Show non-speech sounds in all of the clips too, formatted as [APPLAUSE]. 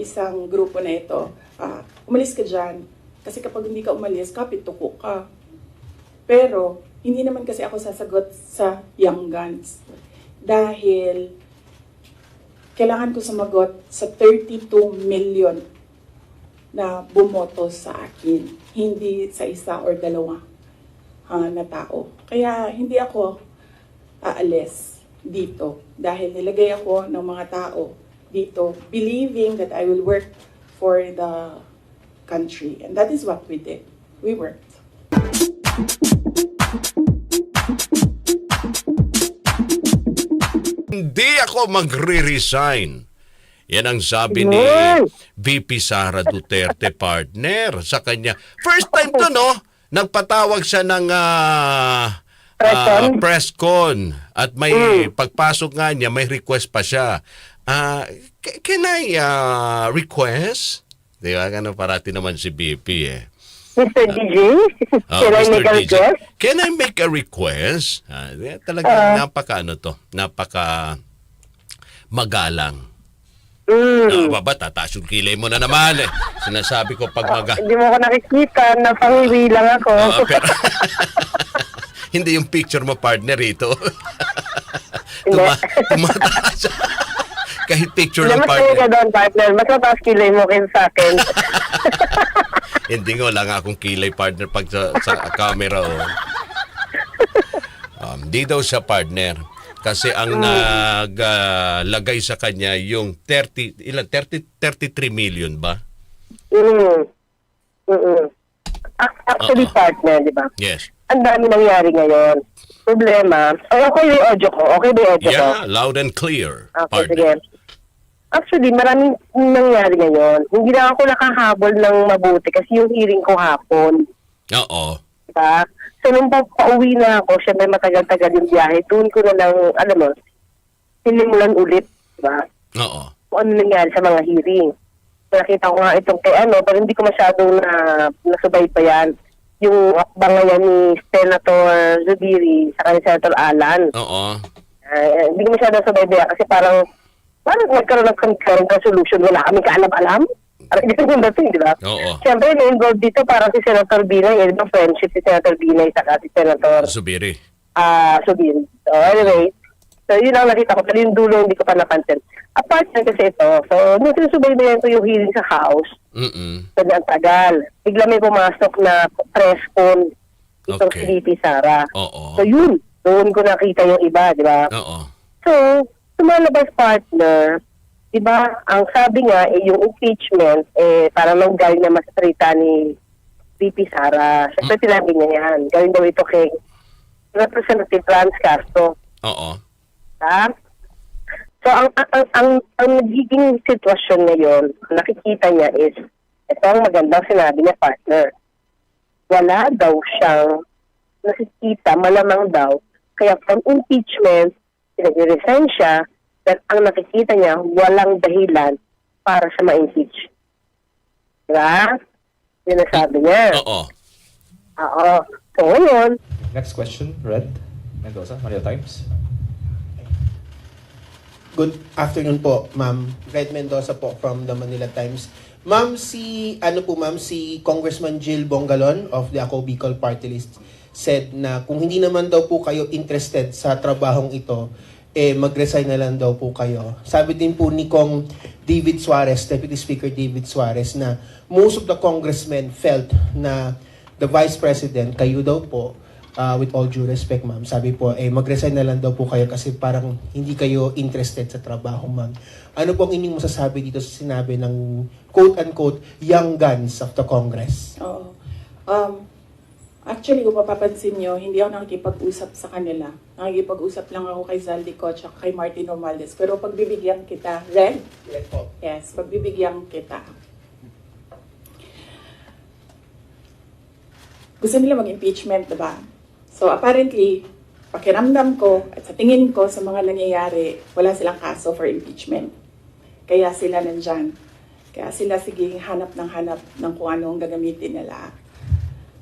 isang grupo na ito, ah, umalis ka dyan. Kasi kapag hindi ka umalis, kapit tuko ka. Pero, hindi naman kasi ako sasagot sa Young Guns. Dahil, kailangan ko sumagot sa 32 million na bumoto sa akin. Hindi sa isa or dalawa ah, na tao. Kaya, hindi ako aalis dito. Dahil nilagay ako ng mga tao dito believing that I will work for the country. And that is what we did. We worked. Hindi ako magre-resign. Yan ang sabi ni. VP Sara Duterte partner sa kanya. First time to no, nagpatawag siya ng Press-con? ah, press con at may pagpasok nga niya may request pa siya. Ca- can I ah, request? Di ba? Ganun parati naman si VP eh. Mr. DJ, Ah, can I Mr. make a DJ, request? Can I make a request? Ah, eh, talagang Ah. napaka ano to, napaka magalang. Mm. Mm. baba, tataas yung kilay mo na naman eh. Sinasabi ko pag maga... Hindi mo ako nakikita, napangiwi lang ako. Oo, pero, [LAUGHS] hindi yung picture mo partner ito. [LAUGHS] Tuma, tumataas. Kahit picture ng mas tayo ka partner. doon, partner. Mas mataas kilay mo kaysa sa akin. [LAUGHS] Hindi nga, wala nga akong kilay partner pag sa, sa camera. Oh. Um, di daw siya partner. Kasi ang naglagay sa kanya yung 30, ilan, 30, 33 million ba? mm. Mm-mm. Ac- Actually, Oo. partner, di ba? Yes. Ang dami nangyari ngayon. Problema. Ay, okay yung audio ko? Okay ba yung audio ko? Yeah, loud and clear. Okay, sige. Actually, maraming nangyari ngayon. Hindi na ako nakahabol ng mabuti kasi yung hearing ko hapon. Oo. Diba? So, nung pa- pauwi na ako, syempre matagal-tagal yung biyahe, doon ko na lang, alam mo, sinimulan ulit, diba? Oo. Kung ano nangyari sa mga hearing. Nakita ko nga itong kay ano, pero hindi ko masyadong na, nasubaybayan yung akbangayan ni Senator Zubiri sa ni Senator Alan. Oo. Ah, hindi ko masyadong subaybayan kasi parang, parang nagkaroon ng concurrent resolution, wala kaming kaalam-alam. Parang hindi ko dating, di ba? Oo. Siyempre, na-involved dito parang si Senator Binay, eh, ba friendship si Senator Binay sa si Senator Subiri. ah Subiri. So, anyway, so yun ang nakita ko, pero yung dulo hindi ko pa napansin. Apart na kasi ito, so nung sinusubaybayan ko yung hearing sa House, Mm-mm. ang tagal, bigla may pumasok na press con itong Okay. si VP Sara. Oo. So yun, doon ko nakita yung iba, di ba? Oo. So, sumalabas partner, di ba, ang sabi nga, eh, yung impeachment, eh, parang nang galing na masasalita ni VP Sara. Siyempre, Mm. sinabi niya yan. Galing daw ito kay Representative Franz Castro. Oo. Ha? So, ang, ang, ang, ang, ang nagiging sitwasyon ngayon, nakikita niya is, ito ang magandang sinabi niya, partner. Wala daw siyang nakikita, malamang daw. Kaya from impeachment, pinag-resign siya, at ang nakikita niya, walang dahilan para sa ma-impeach. Diba? Yun ang sabi niya. Oo. Oo. So, ngayon, Next question, Red Mendoza, Manila Times. Good afternoon po, Ma'am. Red Mendoza po from the Manila Times. Ma'am, si, ano po ma'am, si Congressman Jill Bongalon of the Ako Bicol Party List said na kung hindi naman daw po kayo interested sa trabahong ito, eh mag-resign na lang daw po kayo. Sabi din po ni Kong David Suarez, Deputy Speaker David Suarez, na most of the congressmen felt na the Vice President, kayo daw po, uh, with all due respect, ma'am, sabi po, eh, mag-resign na lang daw po kayo kasi parang hindi kayo interested sa trabaho, ma'am. Ano po ang inyong masasabi dito sa sinabi ng quote-unquote young guns of the Congress? Oo. Um, actually, kung mapapansin nyo, hindi ako nakikipag-usap sa kanila. Nakikipag-usap lang ako kay Zaldico at kay Martin Romualdez. Pero pagbibigyan kita, Red? Yes po. Yes, pagbibigyan kita. Gusto nila mag-impeachment, diba? So apparently, pakiramdam ko at sa tingin ko sa mga nangyayari, wala silang kaso for impeachment. Kaya sila nandyan. Kaya sila sige hanap ng hanap ng kung ano ang gagamitin nila.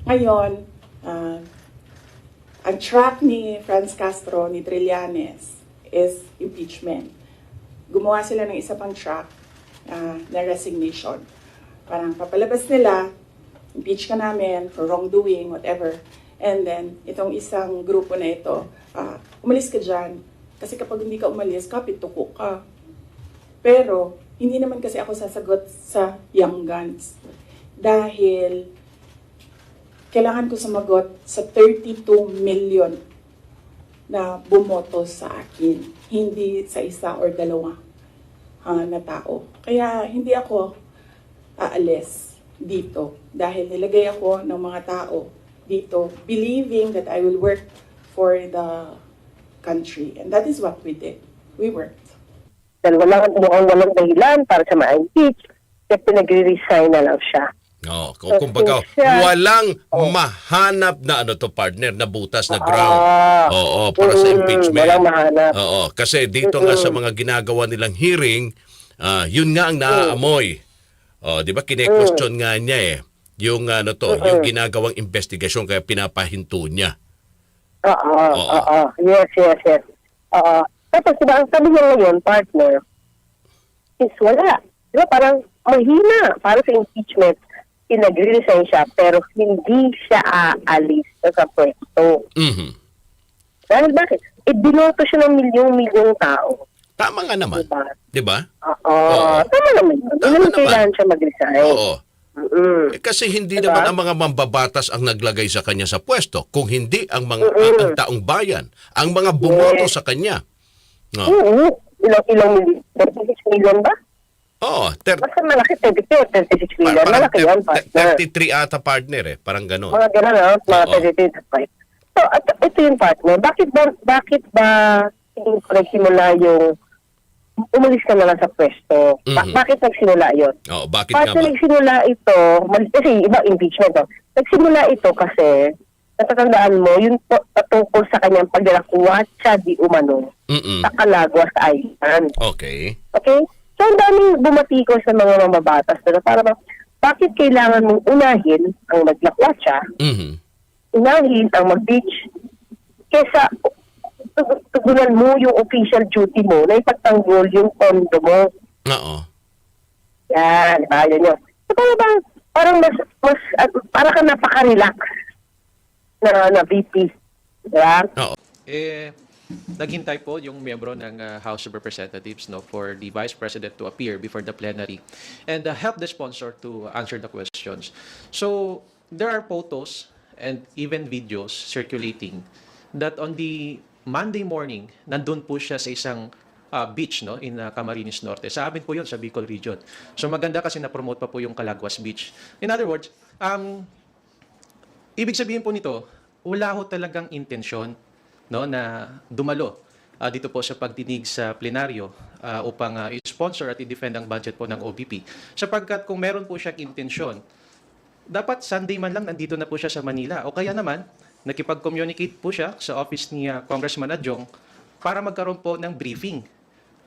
Ngayon, ah, ang track ni Franz Castro, ni Trillanes, is impeachment. Gumawa sila ng isa pang track ah, na resignation. Parang papalabas nila, impeach ka namin for wrongdoing, whatever. And then, itong isang grupo na ito, ah, umalis ka dyan. Kasi kapag hindi ka umalis, kapit tuko ka. Pero, hindi naman kasi ako sasagot sa Young Guns. Dahil, kailangan ko sumagot sa 32 million na bumoto sa akin, hindi sa isa or dalawa ah, na tao. Kaya hindi ako aalis dito dahil nilagay ako ng mga tao dito believing that I will work for the country. And that is what we did. We worked. Dahil walang, mukhang walang dahilan para sa ma-impeach. Kaya pinag-resign na lang siya. Oh, kung kumbaga, siya- walang mahanap na ano to partner na butas na ground. Ah. Oo, para sa Mm, impeachment. walang mahanap. Oo, kasi dito nga sa mga ginagawa nilang hearing, ah, yun nga ang naaamoy. Oh, 'di ba kine-question nga niya eh yung ano to, yung ginagawang investigasyon kaya pinapahinto niya. Oo, Oo. oo. Yes, yes, yes. Oo. Tapos, diba, ang sabi niya ngayon, partner, is wala. Diba, parang mahina para sa impeachment. Pinag-resign siya, pero hindi siya aalis sa pwesto. Mhm. Dahil bakit? Eh, binoto siya ng milyong-milyong tao. Tama nga naman, Diba? 'di ba? Oo. Oo. Tama naman. Hindi naman kailangan siya mag-resign. Oo. Mm-mm. Eh, kasi hindi Diba? naman ang mga mambabatas ang naglagay sa kanya sa pwesto, kung hindi ang mga ang, ang taong bayan, ang mga bumoto Yes. sa kanya. No. Oo. Ilang, ilang million? 36 million ba? Oo, ter- Basta malaki, 32, 36 pa- million. parang Malaki ter- partner. 33 ata partner eh, parang gano'n. Mga gano'n, no? mga Oo. 32 to 5. So, at, ito yung partner. Bakit ba, bakit ba hindi ko nagsimula yung umalis ka na lang sa pwesto? Ba- Mhm. Bakit nagsimula yun? Oo, bakit nga Bakit ba? nagsimula ito, mal- kasi iba impeachment to. Nagsimula ito kasi, natatandaan mo, yung to- patungkol sa kanyang pagdalakwatsa di umano Mm-mm. sa Calagua sa Island. Okay. Okay? So, ang daming bumatiko sa mga mamabatas na para ba, bakit kailangan mong unahin ang maglakwatsa, Mhm. unahin ang mag-beach, kesa tug- tugunan mo yung official duty mo na ipagtanggol yung pondo mo. Oo. Yan, di ba? Yun yun. So, para bang, parang mas, mas, at, para ka napaka-relax na, na VP. Di ba? Oo. eh, naghintay po yung miyembro ng uh, House of Representatives no, for the Vice President to appear before the plenary and uh, help the sponsor to answer the questions. So, there are photos and even videos circulating that on the Monday morning, nandun po siya sa isang uh, beach no, in uh, Camarines Norte. Sa amin po yun, sa Bicol Region. So, maganda kasi na-promote pa po yung Calaguas Beach. In other words, um, Ibig sabihin po nito, wala ho talagang intensyon no, na dumalo ah, dito po sa pagdinig sa plenaryo ah, upang ah, i-sponsor at i-defend ang budget po ng OBP. Sapagkat kung meron po siyang intensyon, dapat Sunday man lang nandito na po siya sa Manila. O kaya naman, nakipag-communicate po siya sa office ni ah, Congressman Adjong para magkaroon po ng briefing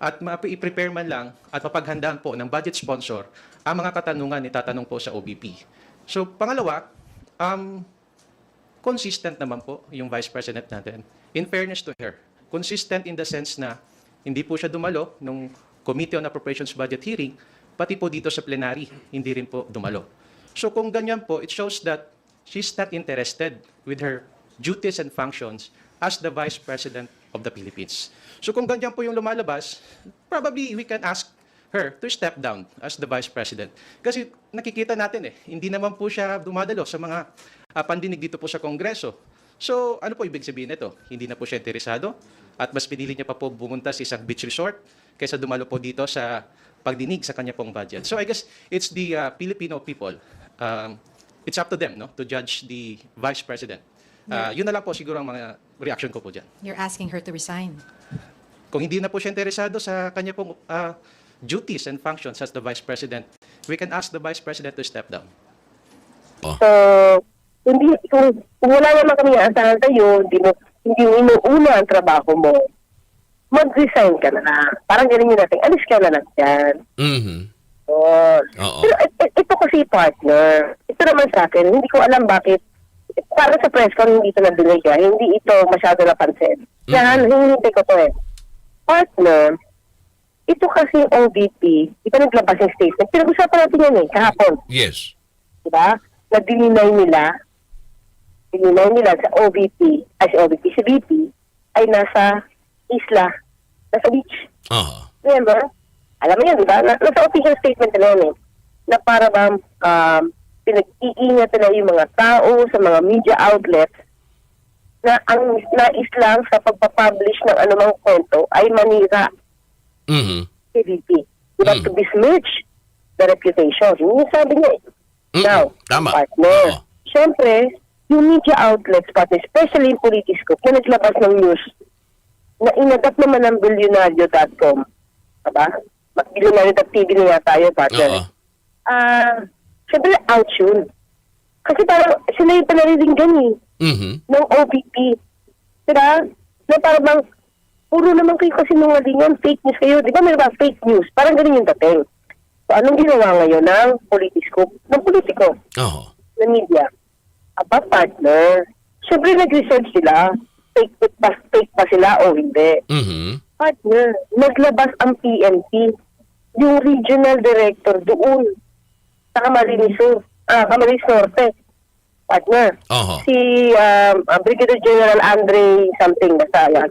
at ma-prepare man lang at mapaghandaan po ng budget sponsor ang mga katanungan ni tatanong po sa OBP. So, pangalawa, um, consistent naman po yung Vice President natin. In fairness to her, consistent in the sense na hindi po siya dumalo nung Committee on Appropriations Budget hearing, pati po dito sa plenary, hindi rin po dumalo. So kung ganyan po, it shows that she's not interested with her duties and functions as the Vice President of the Philippines. So kung ganyan po yung lumalabas, probably we can ask her to step down as the Vice President. Kasi nakikita natin eh, hindi naman po siya dumadalo sa mga ah, pandinig dito po sa Kongreso. So ano po ibig sabihin nito? Hindi na po siya interesado at mas pinili niya pa po bumunta sa isang beach resort kaysa dumalo po dito sa pagdinig sa kanya pong budget. So I guess it's the ah, Filipino people. Um, it's up to them no to judge the Vice President. Ah, yun na lang po siguro ang mga reaction ko po dyan. You're asking her to resign. Kung hindi na po siya interesado sa kanya pong ah, duties and functions as the Vice President, we can ask the Vice President to step down. So, hindi, kung, kung wala naman kami aasahan sa'yo, hindi mo, hindi mo inuuna ang trabaho mo, mag-resign ka na lang. Parang ganun yung natin, alis ka na lang dyan. Mhm. Yun. Oo. Pero ito kasi partner, ito naman sa akin, hindi ko alam bakit, para sa press con, hindi ito nadinig ah, hindi ito masyado napansin. Yan, hinihintay ko to eh. Partner, ito kasi OVP, di ba naglabas yung statement? Pinag-usapan natin yan eh, kahapon. Yes. Di ba? Na dininay nila, dininay nila sa OVP, ay si OVP, si VP, ay nasa isla, nasa beach. Aha. Remember? Alam mo yun, di ba? Na, nasa official statement nila yun eh. Na para bang um, pinag-iingat nila yung mga tao sa mga media outlets na ang nais lang sa pagpapublish ng anumang kwento ay manira Mhm. si VP. Di ba? Mm. To besmirch the reputation. Yun yung sabi niya eh. Mm-mm. Now, Tama. partner, Oo. syempre, yung media outlets, partner, especially yung Politiscope, na naglabas ng news na inagap naman ng bilyonaryo.com. Diba? Bilyonaryo.tv na yun, Oo. partner. Ah, syempre, out yun. Kasi parang sila yung panariringgan eh, Mhm. ng OPP. Diba? Na parang bang, puro naman kayo kasi nungalingan, fake news kayo. Di ba may ba fake news? Parang ganun yung dating. So, anong ginawa ngayon ng politiscope, ng politiko? Oo. na media, aba partner, syempre nag-research sila, fake ba, fake ba sila o hindi. Mhm. Partner, naglabas ang PNP, yung regional director doon, sa Camarines Sur, ah, Camarines Norte. Partner, Oo. si um, ah, Brigadier General Andre something, basta yan.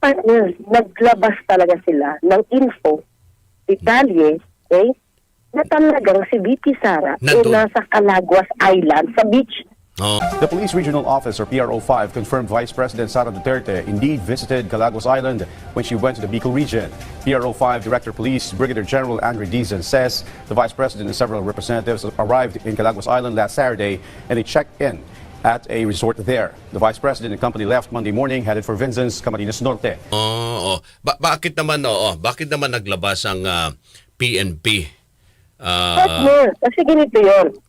Partner, naglabas talaga sila ng info, detalye, okay, na talagang si VP Sara ay nasa Calaguas Island sa beach. Oo. The Police Regional Office, or PRO5, confirmed Vice President Sara Duterte indeed visited Galagos Island when she went to the Bicol region. PRO5 Director Police Brigadier General Andre Dizon says the Vice President and several representatives arrived in Galagos Island last Saturday and they checked in at a resort there. The Vice President and company left Monday morning headed for Vinzons, Camarines Norte. Oo. Ba- bakit naman oo? Bakit naman naglabas ang ah, PNP? Ah, Partner, kasi ganito yun. oo.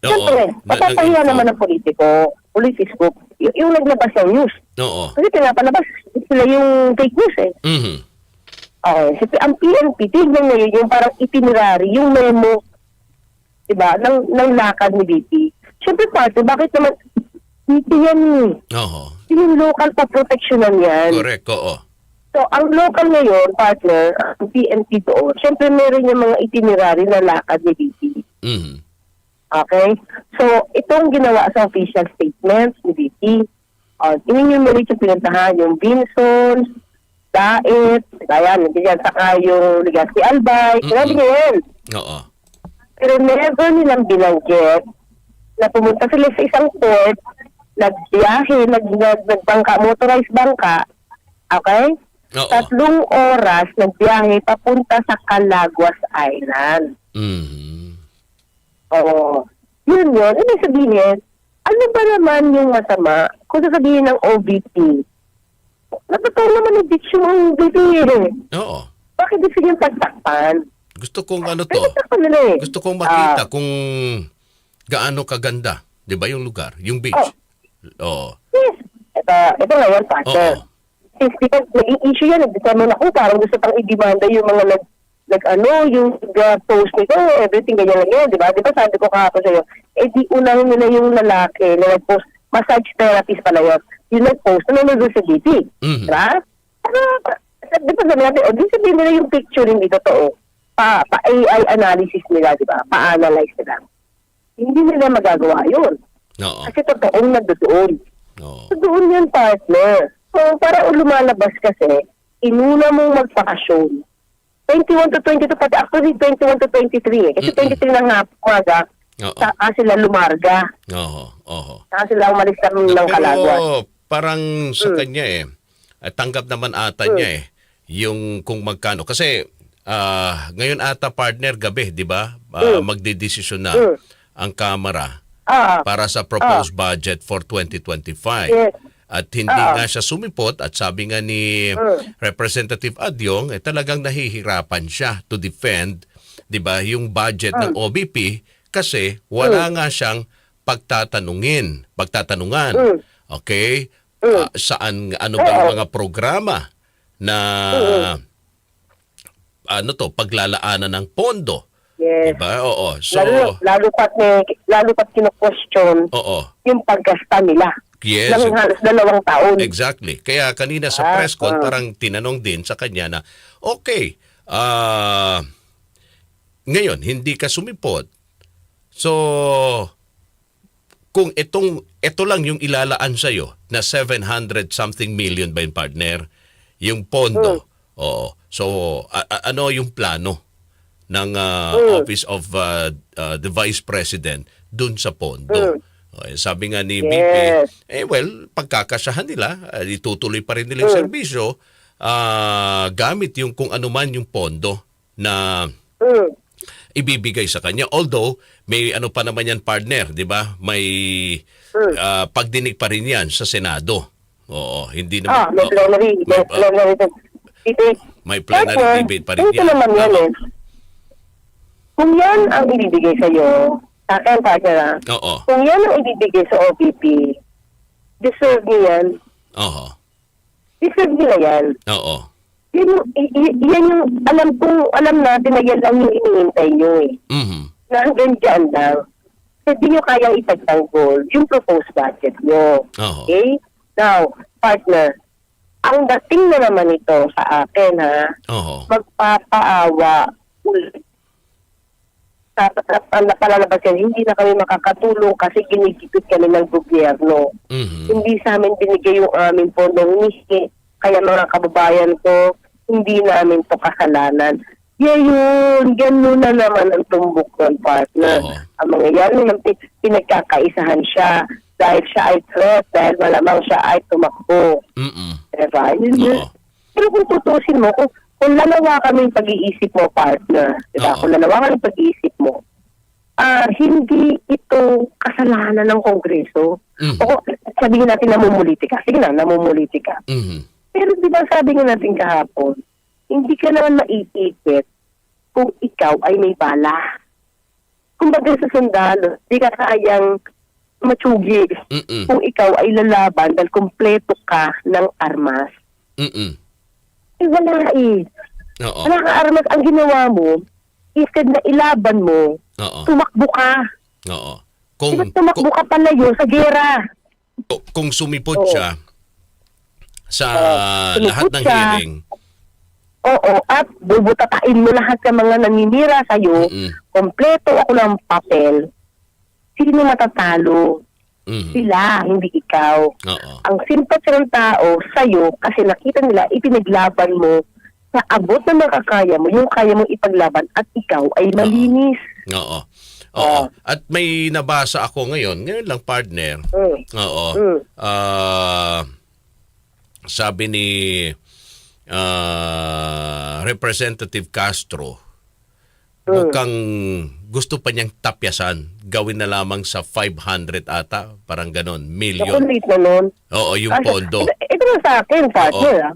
Siyempre, Na- mapapahiya ng- naman ng politiko, politiscope, y- yung naglabas ng news. Oo. Kasi pinapalabas sila yung fake news eh. Mhm. Okay. Kasi ang PNP, tignan nyo yun, yung parang itinerary, yung memo, diba, ng, ng lakad ni BP. Siyempre, partner, bakit naman, BP yan eh. Oo. Yung local pa proteksyonan yan. Correct, oo. So, ang local ngayon, partner, ang PNP doon, siyempre meron yung mga itinerary na lakad ni BP. Mhm. Okay? So, itong ginawa sa official statements ni BP, uh, in-enumerate yung pinuntahan, yung Vinsons, Daet, kaya nandiyan saka yung Legazpi Albay, niya yan. Oo. Pero never nilang binanggit na pumunta sila sa isang port, nagbiyahe, nag, nag, nagbangka, motorized bangka, okay? Oo. Tatlong oras nagbiyahe papunta sa Calaguas Island. Mhm. Oo. Yun yun. Ibig sabihin, ano ba naman yung masama kung sasabihin ng OVP? Natotoo naman yung bitch yung OVP eh. Oo. Bakit gusto niyang pagtakpan? Gusto kong ano to? eh. Gusto kong makita Ah, kung gaano kaganda, 'di ba yung lugar, yung beach. Oo. yes. Ito, ito ngayon, partner. Oo. Since ba, naging issue yan, nagdetermine ako, parang gusto pang i-demanda yung mga nag, nag ano, yung nag-post nito, everything ganyan lang yan, di ba? Di ba sabi ko kahapon sa'yo, eh di unahin nila yung lalaki na nag-post, massage therapist pala yun, yung nag-post na nanonood sa DP. Mhm. Di ba? Ano, di ba sabi natin, o di sabihin nila yung picture hindi totoo, pa, pa AI analysis nila, di ba? Pa-analyze nila. Hindi nila magagawa yun. Oo. Kasi totoong nandoon. Oo. So, doon yan, partner. So, para lumalabas kasi, inuna mong magpakasyon. 21 to 22, pati actually 21 to 23 eh. Kasi Mm-mm. 23 ng hap- umaga, Oo. saka sila lumarga. Oo. Oo. Saka sila umalis ng, ng Calagua. Pero parang sa Mm. kanya eh, eh, tanggap naman ata niya eh, yung kung magkano. Kasi ah, ngayon ata partner gabi, di ba? Ah, Magdidesisyon na Mm. ang Kamara Ah, para sa proposed budget for 2025. Yes. At hindi Ah. nga siya sumipot at sabi nga ni Mm. Representative Adyong, eh, talagang nahihirapan siya to defend 'di ba yung budget ng Mm. OBP kasi wala nga siyang pagtatanungin, pagtatanungan. Mm. Okay? Ah, saan ano ba yung mga programa na ano to paglalaanan ng pondo, yes. 'di ba? Oo. So, lalo, lalo pat may, lalo pat kino-question oo. yung paggasta nila. Yes. Ng halos dalawang taon. Exactly. Kaya kanina sa Ah, press con ah. parang tinanong din sa kanya na okay, ah, ngayon, hindi ka sumipot. So, kung itong, ito lang yung ilalaan sa'yo na 700 something million ba yung partner, yung pondo. Oo. So, a- a- ano yung plano ng ah, Office of ah, ah, the Vice President dun sa pondo? Okay, sabi nga ni BP, Yes. eh well, pagkakasahan nila, ah, itutuloy pa rin nila yung serbisyo ah, gamit yung kung ano man yung pondo na Mm. ibibigay sa kanya. Although, may ano pa naman yan partner, di ba? May ah, pagdinig pa rin yan sa Senado. Oo, hindi Ah, naman. may plenary. may, May ah, plenary. Debate. may plenary debate pa rin yan. naman yan eh. Kung yan ang ibibigay sa'yo, sa akin, partner ah, Oo. kung yan ang ibibigay sa OPP, deserve niya yan. Oo. Deserve nila yan. Oo. Yan yung, y- y- yan yung, alam kong, alam natin na yan lang yung iniintay nyo eh. Mhm. Na hanggang dyan lang. Kasi nyo kayang ipagtanggol yung proposed budget nyo. Oo. Okay? Now, partner, ang dating na naman ito sa akin ha, Oo. magpapaawa ulit. Napalalabas yan, hindi na kami makakatulong kasi ginikipit kami ng gobyerno. Mhm. Hindi sa amin binigay yung aming pondong miski. Kaya mga kababayan ko, hindi namin to kasalanan. Yun, ganun na naman ang tumbok ng partner. Oo. Ang mangyayari pi- pinagkakaisahan siya dahil siya ay threat, dahil malamang siya ay tumakbo. Mhm. Diba? Yun. Oo. Pero kung tutusin mo, kung, kung lalawa kami yung pag-iisip mo, partner, diba? Oo. Kung lalawa kami yung pag-iisip mo, ah hindi ito kasalanan ng Kongreso. Mhm. O sabihin natin namumuliti ka. Sige na, namumuliti ka. Mhm. Pero di ba sabi nga natin kahapon, hindi ka naman maiipit kung ikaw ay may bala. Kung baga sa sundalo, di ka kayang matsugi Mhm. kung ikaw ay lalaban dahil kumpleto ka ng armas. Mhm. Eh wala eh. Oo. Wala ka armas. Ang ginawa mo, instead na ilaban mo, Oo. tumakbo ka. Oo. Di Kung, ba tumakbo ka palayo sa gera? kung, kung sumipot Oo. siya sa Oo. lahat Sumipot ng siya. hearing, Oo, at bubutatain mo lahat ng mga naninira sa'yo, Mm-mm. kompleto ako ng papel, sino matatalo? Mhm. Sila, hindi ikaw. Oo. Ang simpatya ng tao sa'yo kasi nakita nila ipinaglaban mo sa abot na makakaya mo, yung kaya mong ipaglaban at ikaw ay malinis. Oo. Oo. Oo. At may nabasa ako ngayon, ngayon lang partner. Mm. Oo. Mm. Ah, sabi ni ah, Representative Castro, mukhang gusto pa niyang tapyasan, gawin na lamang sa 500 ata, parang ganon, Naku, million. late na nun. Oo, yung pondo. Ito, ito na sa akin, partner. ah.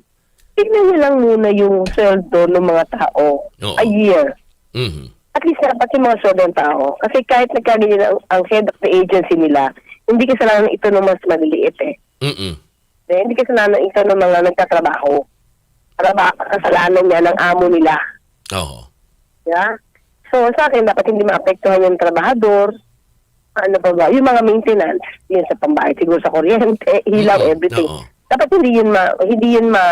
Tignan niyo lang muna yung sweldo ng mga tao Oo. a year. Mhm. At least dapat yung mga sweldo ng tao. Kasi kahit nagkaganyan ang, ang head of the agency nila, hindi kasalanan ito ng mas maliliit eh. Mhm. Eh, hindi kasalanan ito ng mga nagtatrabaho. Traba, kasalanan niya ng amo nila. Oo. Yeah? So sa akin, dapat hindi maapektuhan yung trabahador. Ano pa ba? Yung mga maintenance, yun sa pambayad, siguro sa kuryente, [LAUGHS] ilaw, everything. oo. Dapat hindi yun ma, hindi yun ma,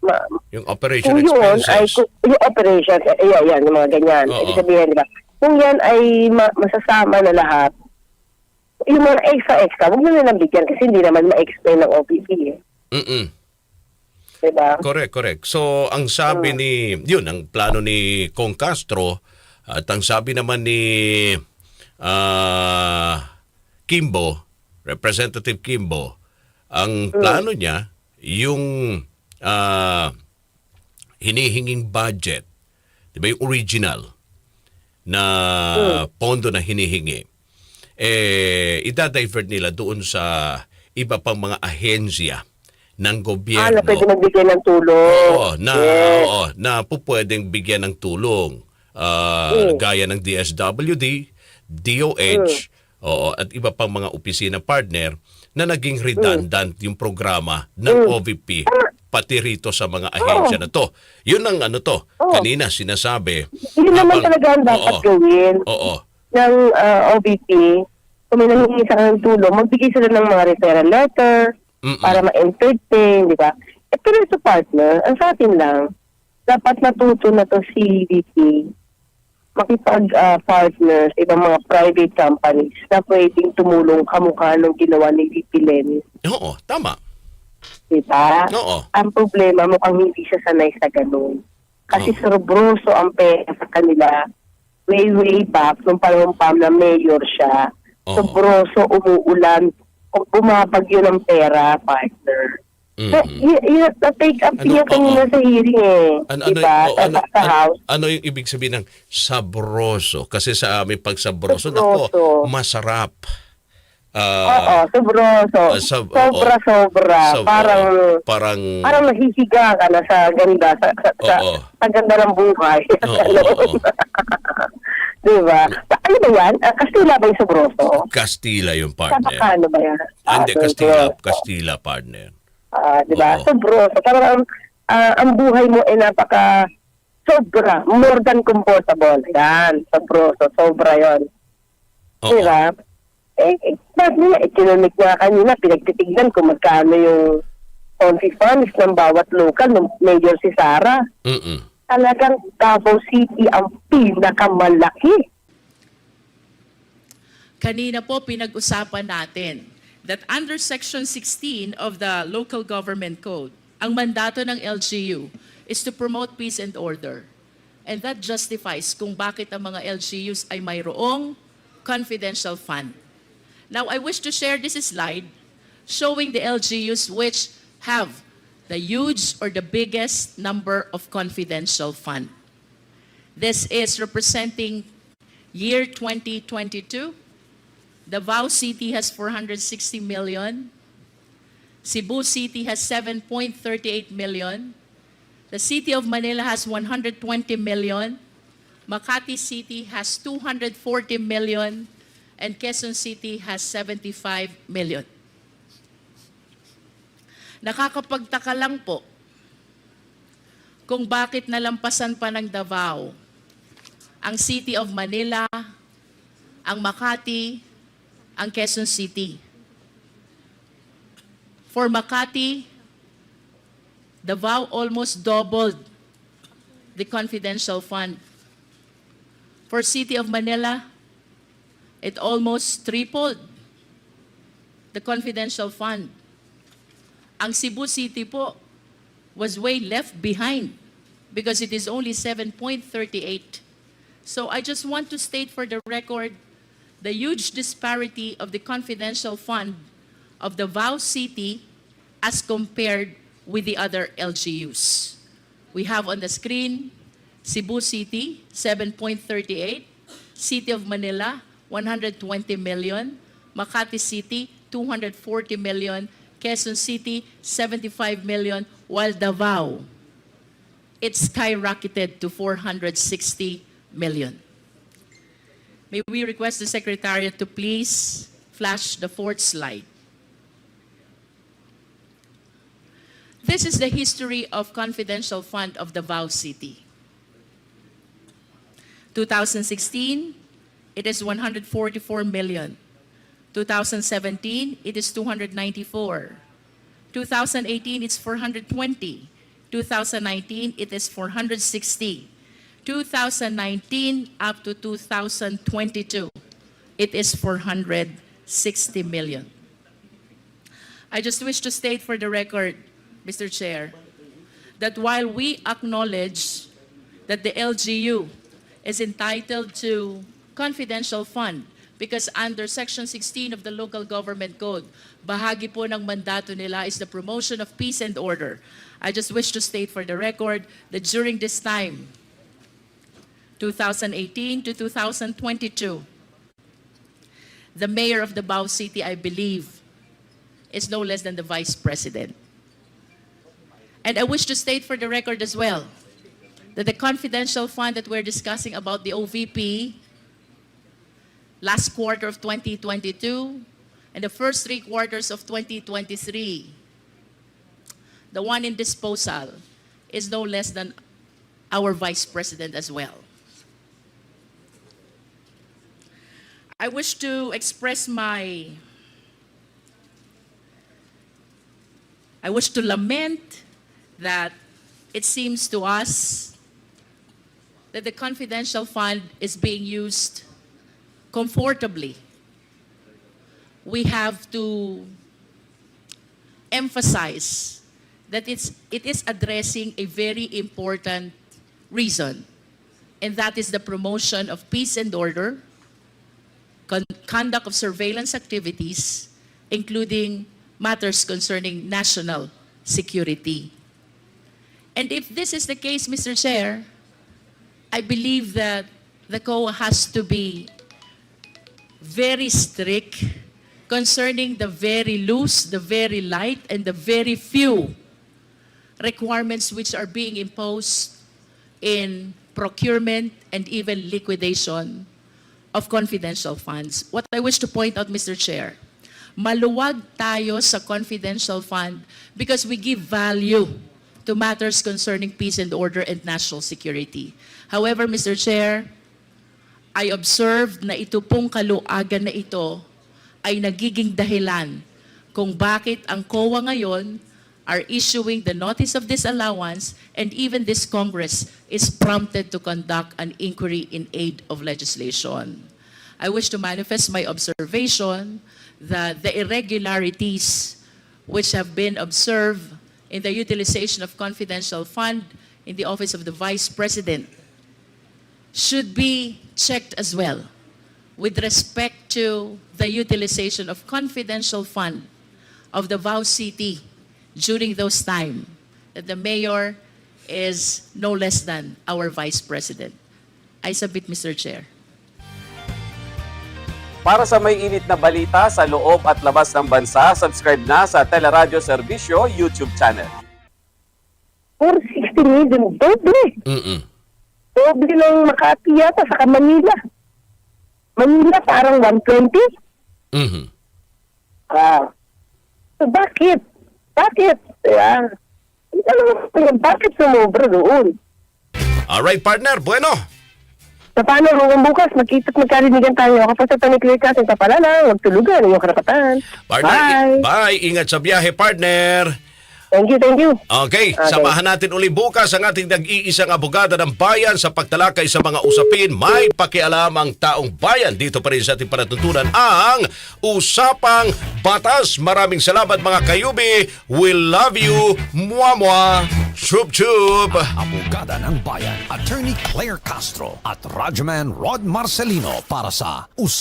ma Yung operation kung yun ay, expenses. kung, yung operations, eh, yan, yan, yung mga ganyan. Oo. Ibig sabihin, di ba? Kung yan ay ma- masasama na lahat, yung mga extra-extra, huwag na nilang bigyan kasi hindi naman ma-explain ng OPP. Eh. Mhm. Di ba? Correct, correct. So, ang sabi ni, yun, ang plano ni Kong Castro, at ang sabi naman ni ah, Kimbo, Representative Kimbo, ang plano niya, yung ah, hinihinging budget, di ba yung original na pondo na hinihingi, eh, idadivert nila doon sa iba pang mga ahensya ng Ah, gobyerno. na pwede magbigay ng tulong. Oo, na Yes. oo, na po pwedeng bigyan ng tulong. Ah, Mm. gaya ng DSWD, DOH, oo, at iba pang mga opisina partner na naging redundant yung programa ng OVP pati rito sa mga ahensya na to. Yun ang ano to, kanina sinasabi. Yun naman habang- talaga ang dapat Oo, gawin Oo. ng ah, OVP. Kung may nangingi sa kanilang tulong, magbigay sila ng mga referral letter Mm-mm. para ma-entertain, di ba? Eh, pero ito partner, ang sa atin lang, dapat natuto na to si VP makipag-partner sa ibang mga private companies na pwedeng tumulong kamukha ng ginawa ni VP Lenny. Oo, tama. Diba? Oo. Ang problema, mukhang hindi siya sanay sa ganun. Kasi Oo. ang pera sa kanila way, way back nung panahon pa na mayor siya. Oo. Sobroso, umuulan, kung bumabagyo ng pera, partner. So, Mhm. y- y- na-take up Ano, niya kanina sa hearing eh. Ano, ano, diba? oh, sa, ano, sa, sa ano, house. ano yung ibig sabihin ng sabroso? Kasi sa amin pag sabroso, Sabroso. nako, masarap. Ah, Oo, sobroso. ah, sab- sobra, oo. sobra. sab- parang, oo, parang, parang nahihiga ka na sa ganda, sa, sa, sa, Oo. sa ganda ng buhay. Oo, oo, oo. [LAUGHS] diba? Ano ba yan? Ah, Kastila ba yung sobroso? Kastila yung Sa partner. Bacano ba yan? Ah, Hindi, Ah, Kastila. Kastila partner. Ah, di ba? Oo. Sobroso. Parang ah, ang buhay mo ay napaka sobra, more than comfortable. Yan, sobroso, sobra yon. Oo. Di ba? Eh, eh, bakit nila, eh, kinamit nga kanina, pinagtitignan kung magkano yung county funds ng bawat local, ng Major si Sara. Mm-mm. Talagang Davao City ang pinakamalaki. Kanina po pinag-usapan natin that under Section 16 of the Local Government Code, ang mandato ng LGU is to promote peace and order. And that justifies kung bakit ang mga LGUs ay mayroong confidential fund. Now, I wish to share this slide showing the LGUs which have the huge or the biggest number of confidential fund. This is representing year 2022. Davao City has 460 million. Cebu City has 7.38 million. The City of Manila has 120 million. Makati City has 240 million. And Quezon City has 75 million. Nakakapagtaka lang po kung bakit nalampasan pa ng Davao ang City of Manila, ang Makati, ang Quezon City. For Makati, Davao almost doubled the confidential fund. For City of Manila, it almost tripled the confidential fund. Ang Cebu City po was way left behind because it is only 7.38. So I just want to state for the record the huge disparity of the confidential fund of the VOW City as compared with the other LGUs. We have on the screen Cebu City, 7.38, City of Manila, 120 million, Makati City, 240 million, Quezon City, 75 million, while Davao, it skyrocketed to 460 million. May we request the Secretariat to please flash the fourth slide. This is the history of confidential fund of Davao City. 2016, it is 144 million. 2017, it is 294. 2018, it's 420. 2019, it is 460. 2019 up to 2022, it is 460 million. I just wish to state for the record, Mr. Chair, that while we acknowledge that the LGU is entitled to confidential fund because under Section 16 of the Local Government Code, bahagi po ng mandato nila is the promotion of peace and order. I just wish to state for the record that during this time, 2018 to 2022, the mayor of Davao City, I believe, is no less than the vice president. And I wish to state for the record as well that the confidential fund that we're discussing about the OVP last quarter of 2022 and the first three quarters of 2023, the one in disposal is no less than our vice president as well. I wish to express my I wish to lament that it seems to us that the confidential fund is being used comfortably. We have to emphasize that it's, it is addressing a very important reason, and that is the promotion of peace and order, con- conduct of surveillance activities, including matters concerning national security. And if this is the case, Mr. Chair, I believe that the COA has to be very strict concerning the very loose, the very light, and the very few requirements which are being imposed in procurement and even liquidation of confidential funds. What I wish to point out, Mr. Chair, maluwag tayo sa confidential fund because we give value to matters concerning peace and order and national security. However, Mr. Chair, I observed na ito pong kaluagan na ito ay nagiging dahilan kung bakit ang COA ngayon are issuing the notice of disallowance and even this Congress is prompted to conduct an inquiry in aid of legislation. I wish to manifest my observation that the irregularities which have been observed in the utilization of confidential fund in the office of the Vice President should be checked as well with respect to the utilization of confidential fund of the VAU City during those time that the mayor is no less than our vice president. I submit, Mr. Chair. Para sa may init na balita sa loob at labas ng bansa, subscribe na sa Teleradyo Serbisyo YouTube channel. 460 million, doble. Mm-mm. Doble ng Makati yata, saka Manila. Manila parang 120. Mhm. Ah. So bakit? Bakit? Kaya, ano, bakit sumobra doon? Alright, partner. Bueno. So paano hanggang bukas, magkita't magkarinigan tayo. Kapag sa taniklik natin, kapala lang, magtulugan, yung karapatan. Partner, Bye! i- bye. Ingat sa biyahe, partner. Thank you, thank you. Okay, Okay. samahan natin uli bukas ang ating nag-iisang abogada ng bayan sa pagtalakay sa mga usapin. May pakialam ang taong bayan. Dito pa rin sa ating panatuntunan ang Usapang Batas. Maraming salamat mga kayubi. We love you. Mua mua. Chup chup. Abogada ng Bayan, Attorney Claire Castro at Radyoman Rod Marcelino para sa Us